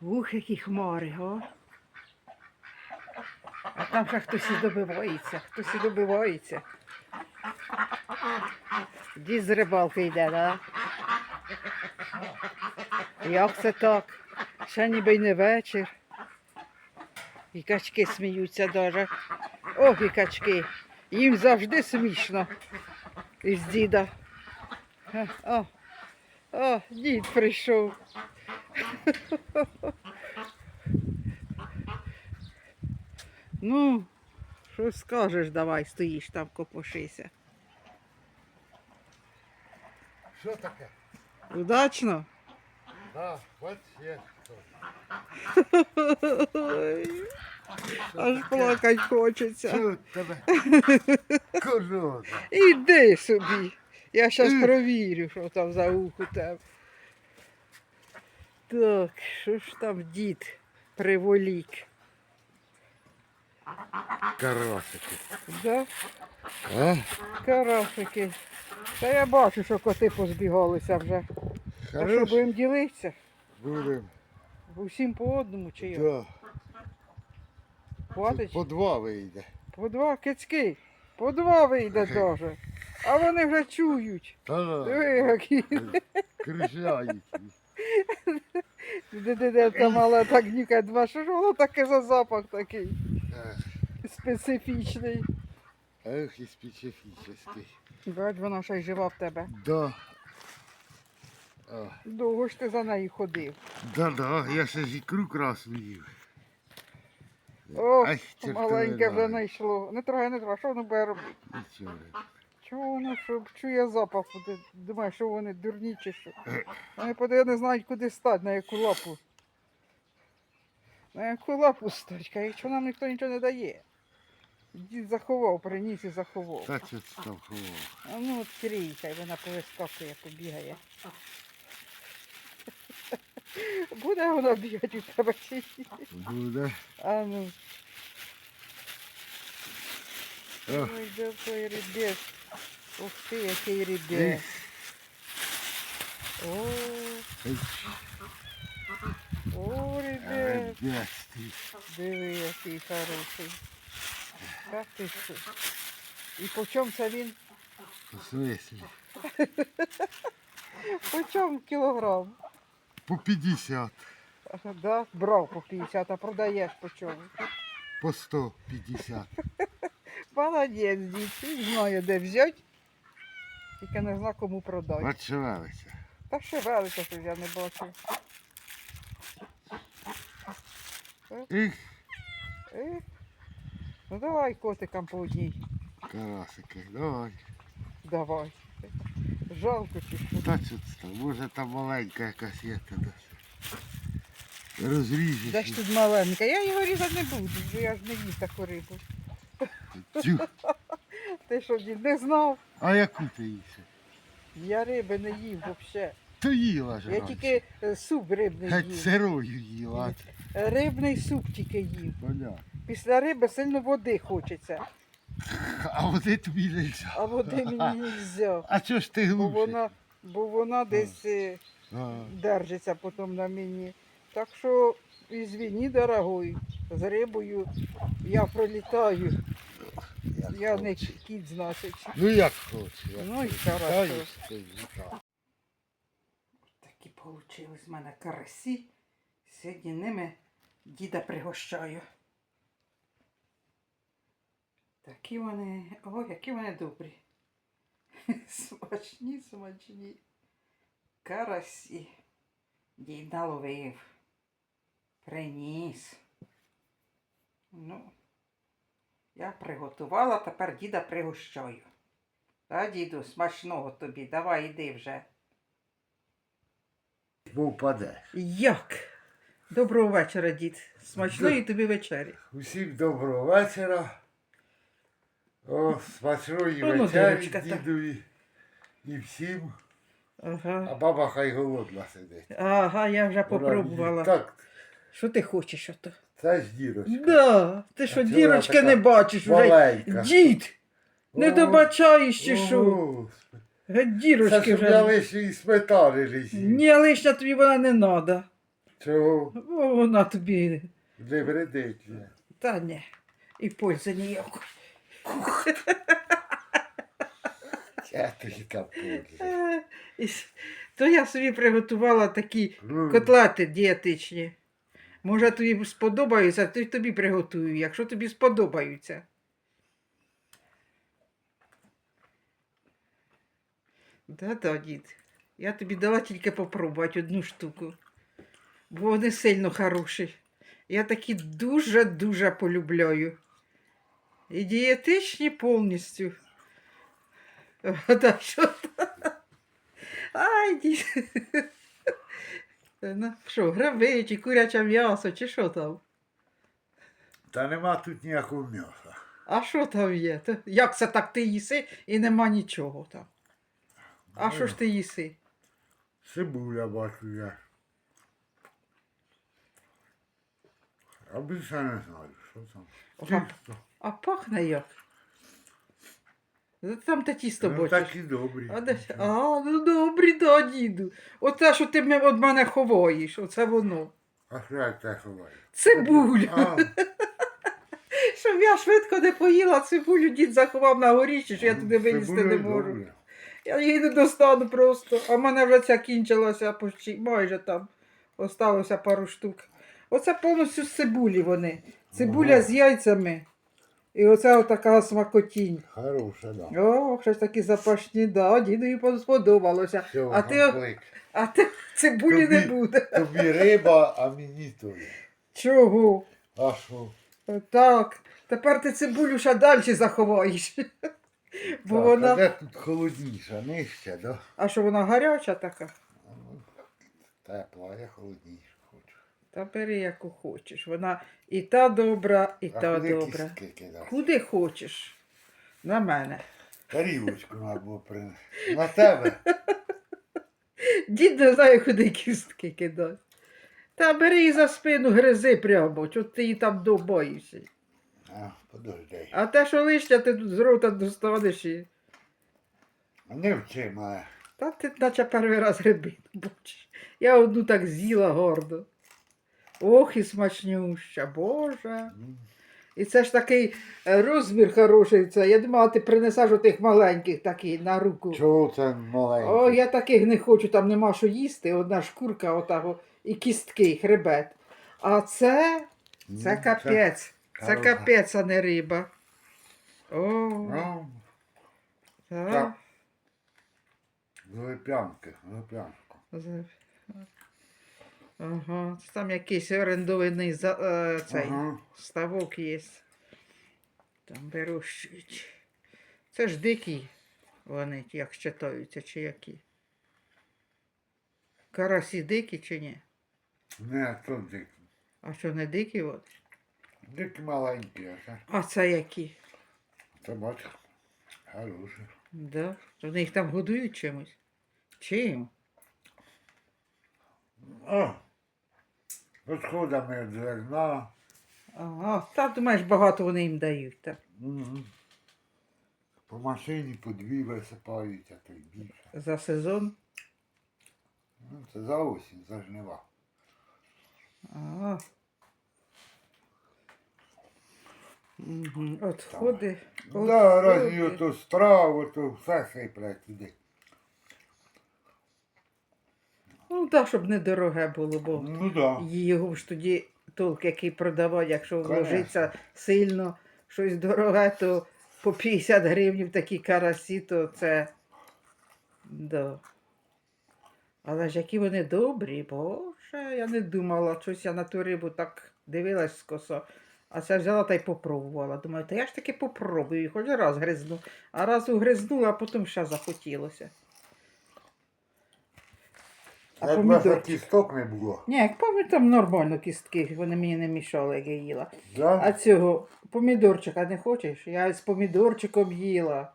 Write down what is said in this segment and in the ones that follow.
Ух, які хмари, го. А там ще хтось і добивається, хтось і добивається. Дід з рибалки йде, да? Як це так? Ще ніби й не вечір. І качки сміються даже. Ох, і качки. Їм завжди смішно із діда. О, о, дід прийшов. Ну, що скажеш, давай, стоїш там, копошися. Що таке? Удачно? Да, от є. Аж плакать хочеться. Тебе? Корона. Іди собі. Я зараз провірю, що там за уху тебе. Так, що ж там дід приволік? Карасики. Да? А? Карасики. Та я бачу, що коти позбігалися вже. А що будемо ділитися? Будем. Усім по одному чи як? Да. Хватить? По два вийде. По два кицьки. По два вийде даже. А вони вже чують. Та. Диви, які. Крижають. Де-де-де там мала так нюкає два. Що ж воно таке за запах такий специфічний. Ех, і специфічний. Бач, вона ще й жива в тебе. Да. Довго ж ти за нею ходив. да, да, я ще ж ікру красну їв. О, Ай, чортове маленьке вже знайшло. Не трогай, не трогай, що воно буде робити? Нічого. Чого воно що чує запах? Ти Думаєш, що вони дурні чи що? Вони подає не знають, куди стати, на яку лапу. На яку лапу стать, якщо нам ніхто нічого не дає. Дід заховав, приніс і заховав. Та що ти там ховав? А ну відкрий, хай вона повискакує, побігає. Буде вона бігати у тебе чи ні? Буде. А ну, ой, той ребес. Ух ти, який ех, ребес. О, ей, о, ребес. ребят, ти. Диви, який хороший. Так ти що? І по чому це він? В смислі? По чому кілограм? По 50, Ага, Да? Брав по 50, а продаєш по чому? по 150. Молодець, дід, він знає, де взяти. Тільки не знаю, кому продати. Очевелися. Та ще велика, що я не бачу. Ех, Е, ну давай котикам по одній. карасики, давай. Давай. Жалко чи що. Та що це там? Може там маленька якась є туди. Розріжеш. Де ж тут маленька? Я його різати не буду, бо я ж не їм таку рибу. Тю. Ти що, дід, не знав? А яку ти їси? Я риби не їв взагалі. То їла ж Я раніше. тільки е, суп рибний Геть їв. сирою їла. Е, Рибний суп тільки їв. Понятно. Після риби сильно води хочеться, А води тобі не взяв. а води мені не можна. А чого ж ти Бо вона, бо вона десь е, А, держиться потім на мені. Так що, ізвіні, дорогой, з рибою я пролітаю. Я не хочеш. кіт, значить. Ну як хочеш. Ну і хорошо. Такі получились в мене карасі. Сьогодні ними діда пригощаю. Такі вони, о, які вони добрі. Смачні, смачні. Карасі. Дід наловив. Приніс. Ну, я приготувала, тепер діда пригощаю. Та, діду, смачного тобі. Давай, іди вже. Бо. Як? Доброго вечора, дід. Смачної тобі вечері. Усім доброго вечора. О, смачної Ну, ну, вечері дурочка, та. дідові і всім. А баба хай голодна сидить. Ага, я вже Вона попробувала. Так, Що ти хочеш ото? це ж дірочка. Да, ти що, чого дірочки така не бачиш вже? Маленька. Дід! Не О, добачаєш чи що? Господи. Геть Це дірочки я вже. лише і сметани з'їв. Ні, лишня тобі вона не треба. Чого О, вона тобі. не вредить. Та ні. І пользи ніякої. Я тобі капот. Е, і с- То я собі приготувала такі Ну, котлети дієтичні. Може, тобі сподобаються, то й тобі приготую, якщо тобі сподобаються. Да-да, дід. Я тобі дала тільки попробувати одну штуку. Бо вони сильно хороші. Я такі дуже-дуже полюбляю. І дієтичні повністю. Ай, дід. Ну, що, гриби, чи куряче м'ясо, чи що там? Та нема тут ніякого м'яса. А що там є? Як це так ти їси і нема нічого там? А що ж ти їси? Цибуля бачу я. А більше не знаю, що там. Ага. Тісто. А пахне як? Ну, Там те тісто Ну, бачиш. так і добрі. А, де... а, ну добрі, да, діду. Оце, що ти від мене ховаєш, оце воно. А що я ховаю? Цибуля. Щоб я швидко не поїла цибулю, дід заховав на горіші, що я туди вилізти цибуля не можу. добре. Я її не достану просто. А в мене вже ця кінчилася почти, майже там. Осталося пару штук. Оце повністю з цибулі вони. Цибуля Ага. з яйцями. І оце отака смакотінь. Хороша, да. О, щось такі запашні, да, дідові сподобалося. Всього, А ти, гаплик. а ти цибулі не буде. Тобі риба, а мені тобі. Чого? А що? Так. Тепер ти цибулю ще далі заховаєш. Бо Так, вона. А де тут холодніша, нижче, да? А що вона гаряча така? Ну, Тепла, я холодніше хочу. Та бери яку хочеш. Вона і та добра, і А та куди добра. кістки кидати? Куди хочеш. На мене. Тарілочку треба було принести. На тебе. Дід не знає, куди кістки кидати. Та бери її за спину, гризи прямо, чого ти її там добоїшся. А, подожди. А те, що лишня, ти тут з рота достанеш і. Не вчи мене. Та ти наче перший раз гриби не бачиш. Я одну так з'їла гордо. Ох, і смачнюща, Боже. І це ж такий е, розмір хороший. Це. Я думала, ти принесеш отих маленьких такий на руку. Чого це маленький? О, я таких не хочу, там нема що їсти. Одна шкурка отаго і кістки, хребет. А це, це капець. Це капець, а не риба. О, Ну, так. лепянку. З- Ага, там якийсь орендований за, е, цей Ага. ставок є. Там вирощують. Це ж дикі вони, як читаються, чи які. Карасі дикі чи ні? Не, то дикі. А що не дикі от? Дикі маленькі, а це. А це які? Це бач. Хороше. Да? То Вони їх там годують чимось? Чим? О! Розходами від зерна. Ага, та думаєш, багато вони їм дають. Так. По машині по дві висипають, а то й більше. За сезон. Ну, це за осінь, за жнива. Ага. Угу. Отходи. Да, разні отходи. ото страву, то все сиплять туди. Ну так, щоб недороге було, бо Ну да. його ж тоді толк, який продавати, якщо Конечно. вложиться сильно щось дороге, то по 50 гривень такі карасі, то це. Да. Але ж які вони добрі, боже, я не думала, щось я на ту рибу так дивилась скосо. А це взяла та й попробувала. Думаю, та я ж таки попробую, хоч раз гризну. А раз угризнула, а потім ще захотілося. А Якби помідор? кісток не було. Ні, як пам'ятаю, там нормально кістки, вони мені не мішали, як я їла. Да? А цього помідорчика не хочеш? Я з помідорчиком їла.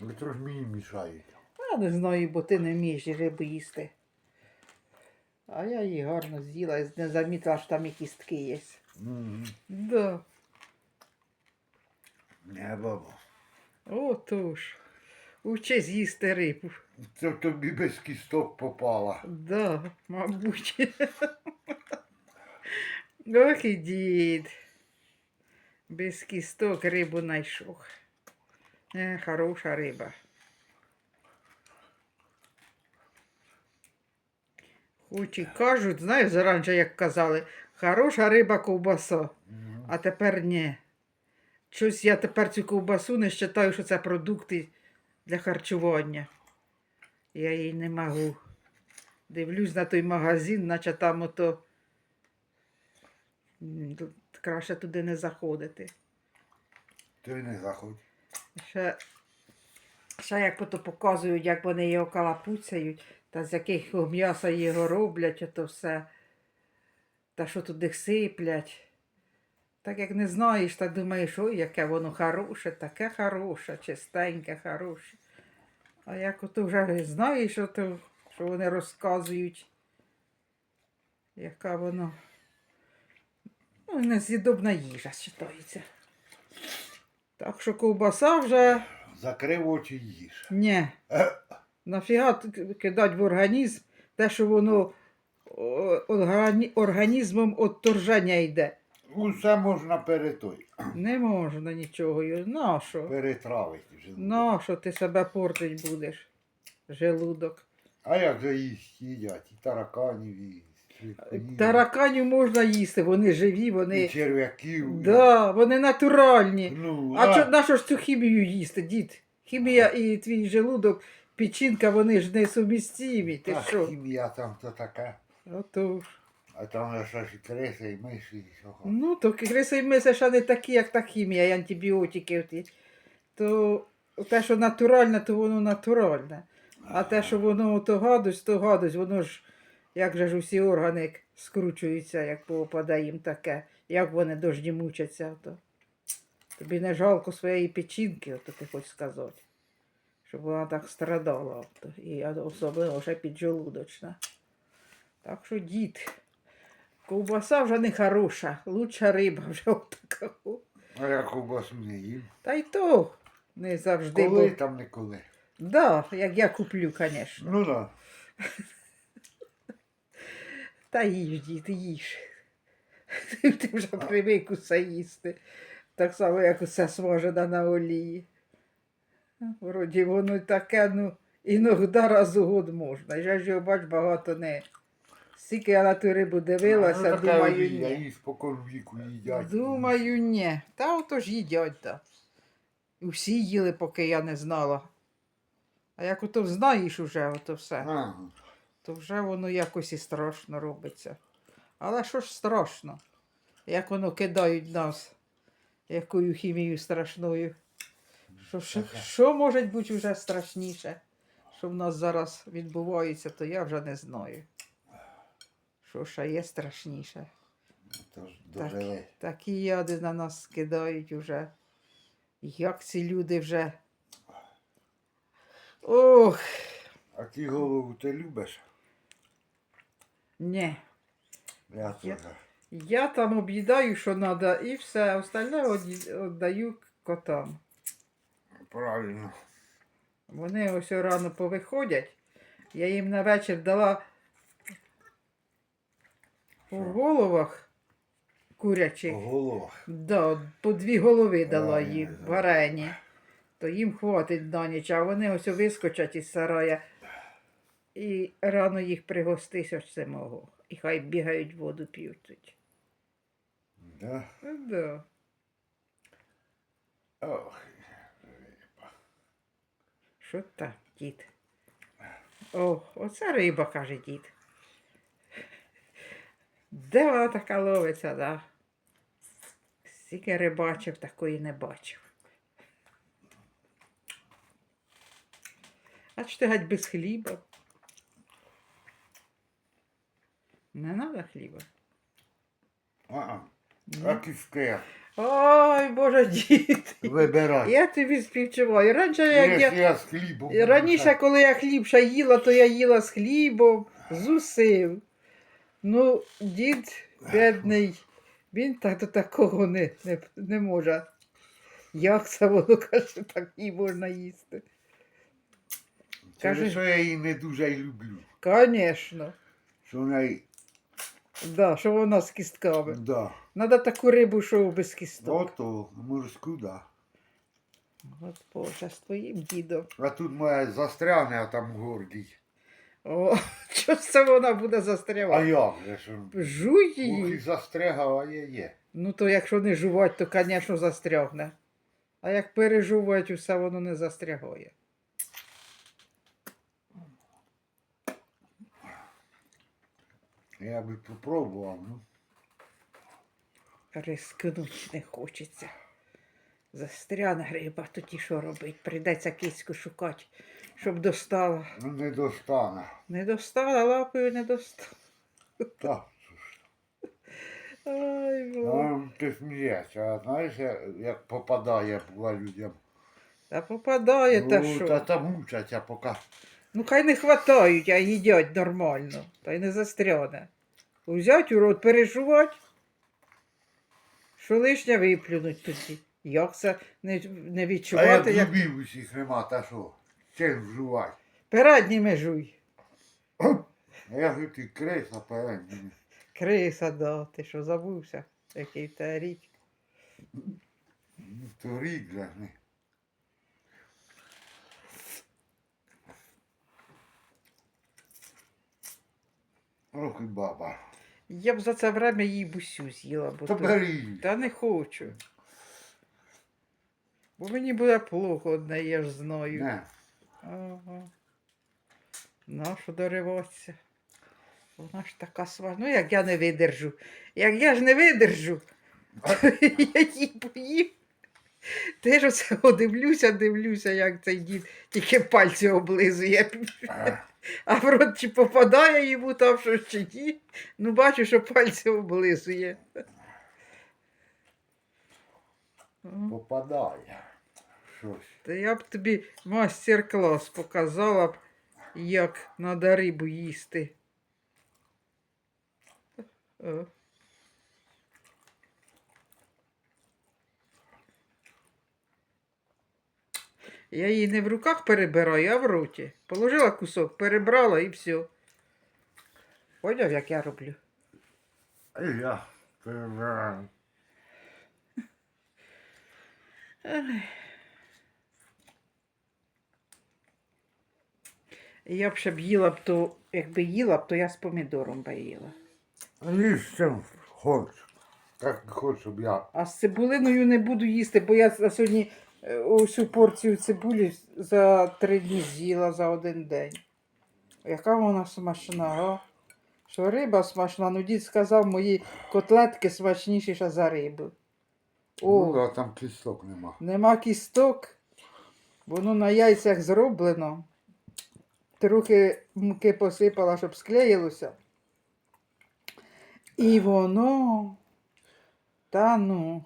Ви трохи мені мішають. Я не знаю, бо ти не вмієш риби їсти. А я її гарно з'їла і не замітила, що там і кістки є. Мгм. Да. Не бабу. Отож. Учись їсти рибу. Це тобі без кісток попала. Да, мабуть. Ох і дід. Без кісток рибу знайшов. Е, хороша риба. Хоч і кажуть, знаєш, заранче, як казали, хороша риба ковбаса, а тепер ні. Щось я тепер цю ковбасу не вважаю, що це продукти для харчування. Я її не можу. Дивлюсь на той магазин, наче там ото краще туди не заходити. Ти не заходь. Ще, ще як ото показують, як вони його калапуцяють, та з якого м'яса його роблять, ото все. Та що туди сиплять. Так як не знаєш, так думаєш, ой, яке воно хороше, таке хороше, чистеньке, хороше. А як ото вже знаєш, ото, що вони розказують, яка воно. Ну, нез'їдобна їжа вважається. Так що ковбаса вже Закрив очі їж. ні. Е. Нафіга кидать в організм те, що воно о, органі- організмом отторження йде. Усе можна перетой. Не можна нічого. Нащо? Перетравити вже. Нащо ти себе портить будеш? Желудок. А як же їсть їдять? І тараканів, і свиткунів, Тараканів можна їсти, вони живі, і вони. черв'яків. Да, вони натуральні. Ну, А чо, на що ж цю хімію їсти, дід? Хімія і твій желудок, печінка, вони ж несумістимі. Ти та що? хімія там то таке. Отож. А там ж і криси, і миші. Ну, то криси і миси ще не такі, як та хімія, і антибіотики. оті. То те, що натуральне, то воно натуральне. А те, що воно то гадость, то гадость, воно ж, як же ж усі органи скручуються, як попадає їм таке, як вони дожді мучаться. То. Тобі не жалко своєї печінки, ото ти хочеш сказати. Щоб вона так страдала. Ото. І особливо вже піджелудочна. Так що дід. Ковбаса вже не хороша, лучша риба вже отака. А я ковбасу не їм. Та й то не завжди. Коли Бо... там не коли. Да, як я куплю, звісно. Ну да. Та їж, дід, їж. Ти, ти вже привик усе їсти. Так само, як усе смажене на олії. Вроді воно таке, ну, іноді раз у год можна. Я ж його бач, багато не. Скільки я на ту рибу дивилася, така думаю, олія, ні. її спокон віку їдять. Думаю, ні. Та ото ж їдять, та. Усі їли, поки я не знала. А як ото знаєш уже, ото все, Ага. то вже воно якось і страшно робиться. Але що ж страшно? Як воно кидають нас, якою хімією страшною. Що, що, що може бути вже страшніше, що в нас зараз відбувається, то я вже не знаю. Що ще є страшніше. Тож Так. Такі яди на нас скидають уже. Як ці люди вже. Ох, А ти голову ти любиш? ні. Я Я- Я там об'їдаю, що треба, і все, остальне віддаю котам. Правильно. Вони ось рано повиходять. Я їм на вечір дала по головах курячих. По головах. Да, по дві голови дала їм варені. То їм хватить на ніч, а вони ось вискочать із сарая. І рано їх пригостись ось це мого. І хай бігають воду п'ють. Да? Да. Ох. Що так, дід? О, оце риба, каже дід. Де вона така ловиться, да? Скільки рибачив, такої не бачив. А чи ти гать без хліба? Не треба хліба. А кістки. Ой, Боже, дід. Вибирай. Я тобі співчуваю. Раніше, як я... Я з хлібом. Раніше, коли я хліб ще їла, то я їла з хлібом, з усім. Ну, дід бідний, він так до такого не, не, не може. Як це воно каже, так і можна їсти. Кажи. що я її не дуже й люблю. Звісно. Що в неї, Да, що вона з кістками. да. Надо таку рибу, що без кісток. Ото, морську, да. От Боже, з твоїм дідом. А тут моя застрягне, а там гордій. О, що це вона буде А застрявати? як же ж? Жуй Ух, її. застрягав, а є є. Ну то якщо не жувати, то, звісно, застрягне. А як пережувати, усе воно не застрягає. Я би попробував, ну. Рискнуть не хочеться. Застряне риба, тоді що робить? Прийдеться кицьку шукати, щоб достала. Ну не достане. Не достала, лапою не достала. Так. Ай, Боже. Ну, ти смієшся, а знаєш, як попадає була людям. Та попадає, та ну, що? та там мучаться, поки. Ну хай не хватають, а їдять нормально, та й не застряне. Взять у рот, пережувати, що лишнє виплюнуть тоді. Як це не, не А як відчувати, як зубів усіх нема, та що? Чим вживати? передніми жуй. А я ж ти креса передні. Криса, да, ти що забувся, який та рік. Ну, То рік же не. Ох і баба. Я б за це время їй бусю з'їла, бо Та то- бери. Та не хочу. Бо мені буде плохо одне, я ж знаю. Не. Ага. Нащо дориватися? Вона ж така сва. Ну, як я не видержу. Як я ж не видержу, то я її поїм. Ти ж оце дивлюся, дивлюся, як цей дід тільки пальці облизує. А, А в рот чи попадає йому там щось чи ні. Ну, бачу, що пальці облизує. Попадає. Щось. Та я б тобі мастер-клас показала б, як треба рибу їсти. О. Я її не в руках перебираю, а в роті. Положила кусок, перебрала і все. Поняв, як я роблю? І я перебираю. Я б ще б їла б то, якби їла б, то я з помідором би їла. А їж чим хочеш. Так хочеш, щоб я. А з цибулиною не буду їсти, бо я за сьогодні е, усю порцію цибулі за три дні з'їла за один день. Яка вона смачна, а? Що риба смачна, ну дід сказав, мої котлетки смачніші ще за рибу. О, Ну, а там кісток нема. нема кісток, воно на яйцях зроблено. Трохи муки посипала, щоб склеїлося. І воно. Та ну.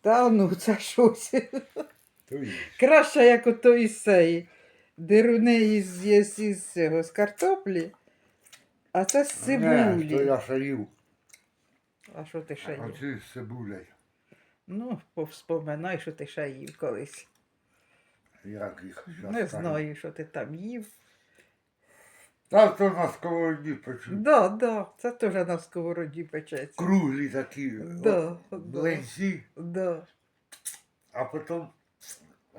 Та ну, це щось. Краще, як ото із цієї. Деруни із, із, із цього, з картоплі. А це з Не, то цибулі. я ще. А що ти ще А ці з цибулею. Ну, повспоминай, що ти ще їв колись. Як їх щас Не знаю, що ти там їв. Та то на сковороді печу. Да, да, це теж на сковороді печеться. Круглі такі. Да, о, да. Млинці, Да. а потім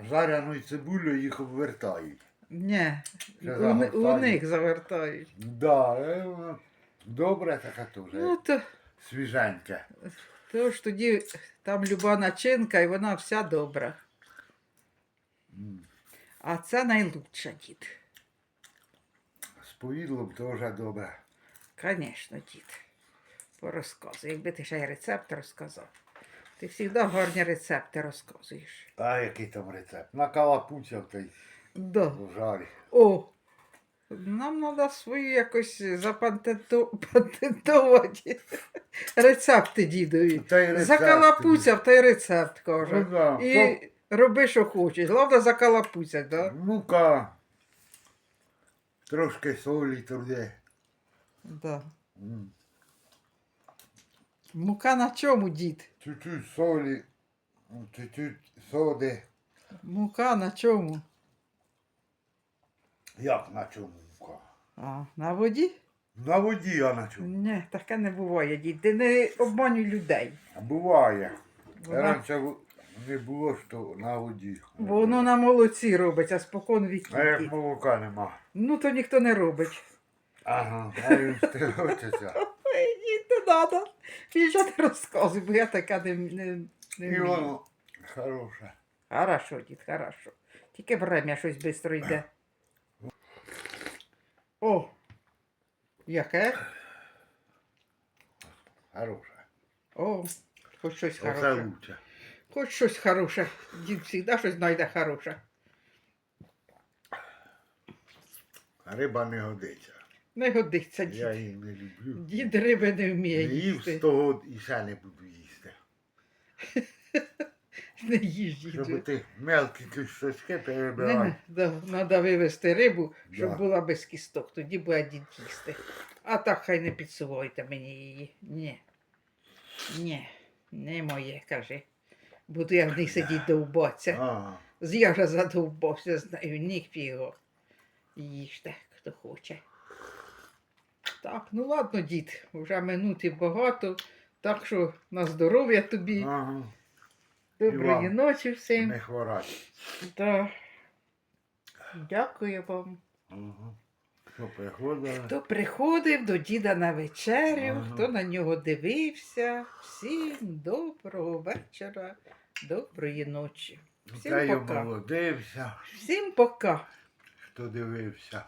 жаряною цибулею їх обвертають. Ні, у, ни- у загортають. них завертають. Да, е, воно добре така теж. Ну, то, Свіженьке. то ж тоді там люба начинка і вона вся добра. А це найлучша, дід. З повідлом теж добре. Звісно, дід. Порозказуй, якби ти ще й рецепт розказав. Ти завжди гарні рецепти розказуєш. А який там рецепт? На калапуця в той Да. пожарі. О, нам треба свої якось запатентувати рецепти дідові. Та й рецепт Закалапуцяв той рецепт, Ну, да. І роби, що хочеш. Головне закалапуцять, да? Мука. Трошки солі туди. Да. М. Мука на чому, дід? Чуть-чуть солі, чуть-чуть соди. Мука на чому? Як на чому? ка? А, на воді? На воді я на чому. Ні, таке не буває, дід. Ти не обманюй людей. А Буває. Вона- Раніше в- не було, що на воді. Бо воно на молоці робиться, спокон А як молока нема. Ну то ніхто не робить. Ага, а він стирочиться. Ні, не треба. Більше не розказуй, бо я така не, не, не І вмію. воно хороше. Хорошо, дід, хорошо. Тільки время щось швидко йде. О! Яке? Хороше. О, хоч щось Оце хороше. лучше. Хоч щось хороше. Дід завжди щось знайде хороше. Риба не годиться. Не годиться дід. Я її не люблю. Дід риби не Не вміє їв їсти. з того і ще не буду їсти. Не їж Щоб ти мелкі кісточки Не, перебирав. Треба вивезти рибу, щоб Да. була без кісток. Тоді буде дід їсти. А так хай не підсувайте мені її. Ні. Ні, не моє, каже. Буду я в ній сидіти довбатися. Я вже задовбався з нею, ніфіго. Їжте, хто хоче. Так, ну ладно, дід, вже минути багато. Так що на здоров'я тобі. Ага. Доброї вам. ночі всім. Не хворать. Да. Дякую вам. Ага. Що приходили? Хто приходив до діда на вечерю, Ага. хто на нього дивився. Всім доброго вечора, доброї ночі. Всім Та й пока. молодився, Всім пока. хто дивився.